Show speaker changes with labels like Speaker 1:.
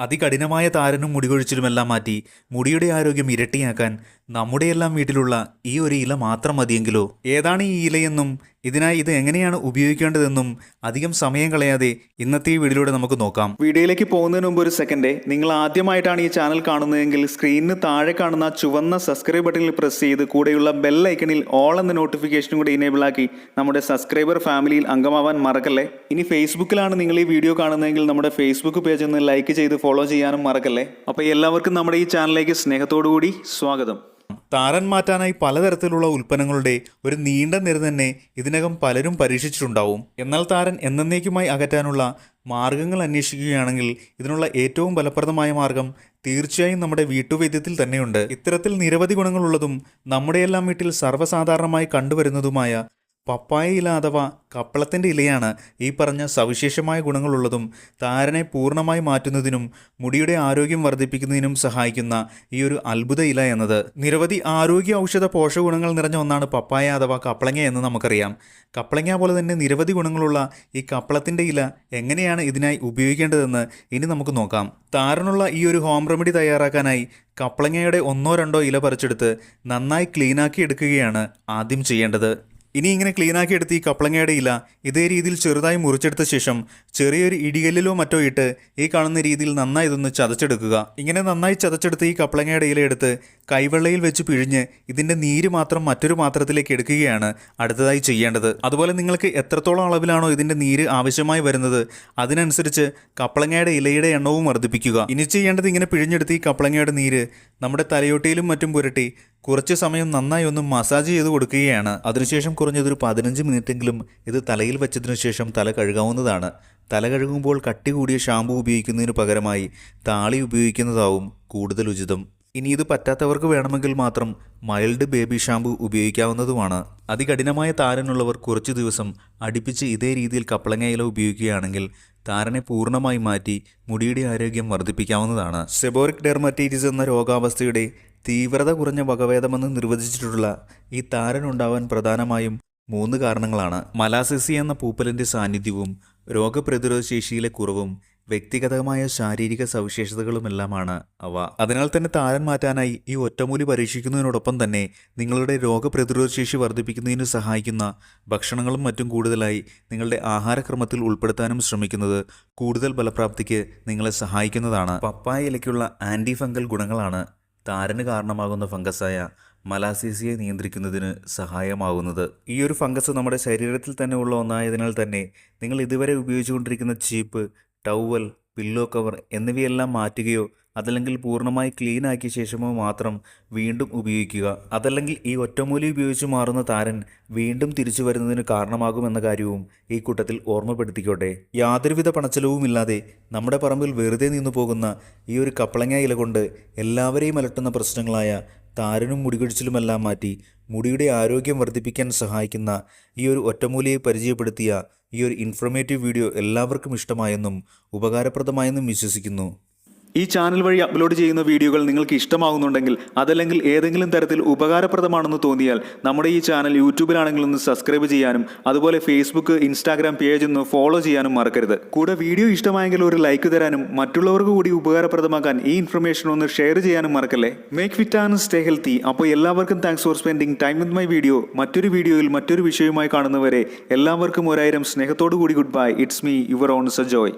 Speaker 1: അതികഠിനമായ താരനും മുടികൊഴിച്ചിലുമെല്ലാം മാറ്റി മുടിയുടെ ആരോഗ്യം ഇരട്ടിയാക്കാൻ നമ്മുടെയെല്ലാം വീട്ടിലുള്ള ഈ ഒരു ഇല മാത്രം മതിയെങ്കിലോ? ഏതാണ് ഈ ഇലയെന്നും ഇതിനായി ഇത് എങ്ങനെയാണ് ഉപയോഗിക്കേണ്ടതെന്നും അധികം സമയം കളയാതെ ഇന്നത്തെ ഈ വീഡിയോയിലൂടെ നമുക്ക് നോക്കാം.
Speaker 2: വീഡിയോയിലേക്ക് പോകുന്നതിന് മുമ്പ് ഒരു സെക്കൻഡ് നിങ്ങൾ ആദ്യമായിട്ടാണ് ഈ ചാനൽ കാണുന്നതെങ്കിൽ സ്ക്രീനിന് താഴെ കാണുന്ന ചുവന്ന സബ്സ്ക്രൈബ് ബട്ടണിൽ പ്രസ് ചെയ്ത് കൂടെയുള്ള ബെൽ ഐക്കണിൽ ഓൾ എന്ന നോട്ടിഫിക്കേഷനും കൂടി ഇനേബിൾ ആക്കി നമ്മുടെ സബ്സ്ക്രൈബർ ഫാമിലിയിൽ അംഗമാവാൻ മറക്കല്ലേ? ഇനി ഫേസ്ബുക്കിലാണ് നിങ്ങൾ ഈ വീഡിയോ കാണുന്നതെങ്കിൽ നമ്മുടെ ഫേസ്ബുക്ക് പേജ് ഒന്ന് ലൈക്ക് ചെയ്ത് ഫോളോ ചെയ്യാനും മറക്കല്ലേ? അപ്പോൾ എല്ലാവർക്കും നമ്മുടെ ഈ ചാനലിലേക്ക് സ്നേഹത്തോടു കൂടി സ്വാഗതം.
Speaker 1: താരൻ മാറ്റാനായി പലതരത്തിലുള്ള ഉൽപ്പന്നങ്ങളുടെ ഒരു നീണ്ട നിര തന്നെ ഇതിനകം പലരും പരീക്ഷിച്ചിട്ടുണ്ടാവും. എന്നാൽ താരൻ എന്നേക്കുമായി അകറ്റാനുള്ള മാർഗങ്ങൾ അന്വേഷിക്കുകയാണെങ്കിൽ ഇതിനുള്ള ഏറ്റവും ഫലപ്രദമായ മാർഗം തീർച്ചയായും നമ്മുടെ വീട്ടുവൈദ്യത്തിൽ തന്നെയുണ്ട്. ഇത്തരത്തിൽ നിരവധി ഗുണങ്ങളുള്ളതും നമ്മുടെയെല്ലാം വീട്ടിൽ സർവസാധാരണമായി കണ്ടുവരുന്നതുമായ പപ്പായ ഇല അഥവാ കപ്പളത്തിന്റെ ഇലയാണ് ഈ പറഞ്ഞ സവിശേഷമായ ഗുണങ്ങളുള്ളതും താരനെ പൂർണമായി മാറ്റുന്നതിനും മുടിയുടെ ആരോഗ്യം വർദ്ധിപ്പിക്കുന്നതിനും സഹായിക്കുന്ന ഈ ഒരു അത്ഭുത ഇല എന്നത്. നിരവധി ആരോഗ്യ ഔഷധ പോഷകഗുണങ്ങൾ നിറഞ്ഞ ഒന്നാണ് പപ്പായ അഥവാ കപ്പളങ്ങ എന്ന് നമുക്കറിയാം. കപ്പളങ്ങ പോലെ തന്നെ നിരവധി ഗുണങ്ങളുള്ള ഈ കപ്പളത്തിന്റെ ഇല എങ്ങനെയാണ് ഇതിനായി ഉപയോഗിക്കേണ്ടതെന്ന് ഇനി നമുക്ക് നോക്കാം. താരനുള്ള ഈ ഒരു ഹോം റെമഡി തയ്യാറാക്കാനായി കപ്പളങ്ങയുടെ ഒന്നോ രണ്ടോ ഇല പറിച്ചെടുത്ത് നന്നായി ക്ലീനാക്കി എടുക്കുകയാണ് ആദ്യം ചെയ്യേണ്ടത്. ഇനി ഇങ്ങനെ ക്ലീനാക്കി എടുത്ത് ഈ കപ്പളങ്ങയുടെ ഇല ഇതേ രീതിയിൽ ചെറുതായി മുറിച്ചെടുത്ത ശേഷം ചെറിയൊരു ഇടികല്ലിലോ മറ്റോ ഇട്ട് ഈ കാണുന്ന രീതിയിൽ നന്നായി ഇതൊന്ന് ചതച്ചെടുക്കുക. ഇങ്ങനെ നന്നായി ചതച്ചെടുത്ത് ഈ കപ്പളങ്ങയുടെ ഇല എടുത്ത് കൈവെള്ളയിൽ വെച്ച് പിഴിഞ്ഞ് ഇതിന്റെ നീര് മാത്രം മറ്റൊരു പാത്രത്തിലേക്ക് എടുക്കുകയാണ് അടുത്തതായി ചെയ്യേണ്ടത്. അതുപോലെ നിങ്ങൾക്ക് എത്രത്തോളം അളവിലാണോ ഇതിന്റെ നീര് ആവശ്യമായി വരുന്നത് അതിനനുസരിച്ച് കപ്പളങ്ങയുടെ ഇലയുടെ എണ്ണവും വർദ്ധിപ്പിക്കുക. ഇനി ചെയ്യേണ്ടത് ഇങ്ങനെ പിഴിഞ്ഞെടുത്ത് ഈ കപ്പളങ്ങയുടെ നീര് നമ്മുടെ തലയോട്ടിയിലും മറ്റും പുരട്ടി കുറച്ച് സമയം നന്നായി ഒന്ന് മസാജ് ചെയ്ത് കൊടുക്കുകയാണ്. അതിനുശേഷം കുറഞ്ഞതൊരു പതിനഞ്ച് മിനിറ്റെങ്കിലും ഇത് തലയിൽ വെച്ചതിനു ശേഷം തല കഴുകാവുന്നതാണ്. തല കഴുകുമ്പോൾ കട്ടി കൂടിയ ഷാമ്പു ഉപയോഗിക്കുന്നതിന് പകരമായി താളി ഉപയോഗിക്കുന്നതാവും കൂടുതൽ ഉചിതം. ഇനി ഇത് പറ്റാത്തവർക്ക് വേണമെങ്കിൽ മാത്രം മൈൽഡ് ബേബി ഷാമ്പു ഉപയോഗിക്കാവുന്നതുമാണ്. അതികഠിനമായ താരനുള്ളവർ കുറച്ച് ദിവസം അടുപ്പിച്ച് ഇതേ രീതിയിൽ കപ്പളങ്ങയില ഉപയോഗിക്കുകയാണെങ്കിൽ താരനെ പൂർണമായി മാറ്റി മുടിയുടെ ആരോഗ്യം വർദ്ധിപ്പിക്കാവുന്നതാണ്. സെബോറിക് ഡെർമറ്റൈറ്റിസ് എന്ന രോഗാവസ്ഥയുടെ തീവ്രത കുറഞ്ഞ വകഭേദമെന്ന് നിർവചിച്ചിട്ടുള്ള ഈ താരനുണ്ടാവാൻ പ്രധാനമായും മൂന്ന് കാരണങ്ങളാണ്. മലാസിസി എന്ന പൂപ്പലിന്റെ സാന്നിധ്യവും രോഗപ്രതിരോധ ശേഷിയിലെ കുറവും വ്യക്തിഗതമായ ശാരീരിക സവിശേഷതകളുമെല്ലാമാണ് അവ. അതിനാൽ തന്നെ താരൻ മാറ്റാനായി ഈ ഒറ്റമൂലി പരീക്ഷിക്കുന്നതിനോടൊപ്പം തന്നെ നിങ്ങളുടെ രോഗപ്രതിരോധ ശേഷി വർദ്ധിപ്പിക്കുന്നതിന് സഹായിക്കുന്ന ഭക്ഷണങ്ങളും മറ്റും കൂടുതലായി നിങ്ങളുടെ ആഹാരക്രമത്തിൽ ഉൾപ്പെടുത്താനും ശ്രമിക്കുന്നത് കൂടുതൽ ഫലപ്രാപ്തിക്ക് നിങ്ങളെ സഹായിക്കുന്നതാണ്. പപ്പായ ഇലയ്ക്കുള്ള ആന്റി ഫംഗൽ ഗുണങ്ങളാണ് താരന് കാരണമാകുന്ന ഫംഗസായ മലാസീസിയെ നിയന്ത്രിക്കുന്നതിന് സഹായമാകുന്നത്. ഈ ഒരു ഫംഗസ് നമ്മുടെ ശരീരത്തിൽ തന്നെ ഉള്ള ഒന്നായതിനാൽ തന്നെ നിങ്ങൾ ഇതുവരെ ഉപയോഗിച്ചുകൊണ്ടിരിക്കുന്ന ചീപ്പ് ടവൽ പില്ലോ കവർ എന്നിവയെല്ലാം മാറ്റുകയോ അതല്ലെങ്കിൽ പൂർണമായി ക്ലീൻ ആക്കിയ ശേഷമോ മാത്രം വീണ്ടും ഉപയോഗിക്കുക. അതല്ലെങ്കിൽ ഈ ഒറ്റമൂലി ഉപയോഗിച്ച് മാറുന്ന താരൻ വീണ്ടും തിരിച്ചു വരുന്നതിന് കാരണമാകുമെന്ന കാര്യവും ഈ കൂട്ടത്തിൽ ഓർമ്മപ്പെടുത്തിക്കോട്ടെ. യാതൊരുവിധ പണച്ചെലവുമില്ലാതെ നമ്മുടെ പറമ്പിൽ വെറുതെ നിന്നു പോകുന്ന ഈ ഒരു കപ്പളങ്ങ ഇല കൊണ്ട് എല്ലാവരെയും അലട്ടുന്ന പ്രശ്നങ്ങളായ താരനും മുടികൊഴിച്ചിലുമെല്ലാം മാറ്റി മുടിയുടെ ആരോഗ്യം വർദ്ധിപ്പിക്കാൻ സഹായിക്കുന്ന ഈ ഒരു ഒറ്റമൂലിയെ പരിചയപ്പെടുത്തിയ ഈ ഒരു ഇൻഫർമേറ്റീവ് വീഡിയോ എല്ലാവർക്കും ഇഷ്ടമായെന്നും ഉപകാരപ്രദമായെന്നും വിശ്വസിക്കുന്നു.
Speaker 2: ഈ ചാനൽ വഴി അപ്ലോഡ് ചെയ്യുന്ന വീഡിയോകൾ നിങ്ങൾക്ക് ഇഷ്ടമാകുന്നുണ്ടെങ്കിൽ അതല്ലെങ്കിൽ ഏതെങ്കിലും തരത്തിൽ ഉപകാരപ്രദമാണെന്ന് തോന്നിയാൽ നമ്മുടെ ഈ ചാനൽ യൂട്യൂബിലാണെങ്കിൽ ഒന്ന് സബ്സ്ക്രൈബ് ചെയ്യാനും അതുപോലെ ഫേസ്ബുക്ക് ഇൻസ്റ്റാഗ്രാം പേജ് ഒന്ന് ഫോളോ ചെയ്യാനും മറക്കരുത്. കൂടെ വീഡിയോ ഇഷ്ടമായെങ്കിൽ ഒരു ലൈക്ക് തരാനും മറ്റുള്ളവർക്ക് കൂടി ഉപകാരപ്രദമാക്കാൻ ഈ ഇൻഫർമേഷൻ ഒന്ന് ഷെയർ ചെയ്യാനും മറക്കല്ലേ? Make fit and stay healthy അപ്പോൾ എല്ലാവർക്കും thanks for spending time with my video മറ്റൊരു വീഡിയോയിൽ മറ്റൊരു വിഷയവുമായി കാണുന്നവരെ എല്ലാവർക്കും ഒരായിരം സ്നേഹത്തോടു കൂടി good bye it's me your own Sajoy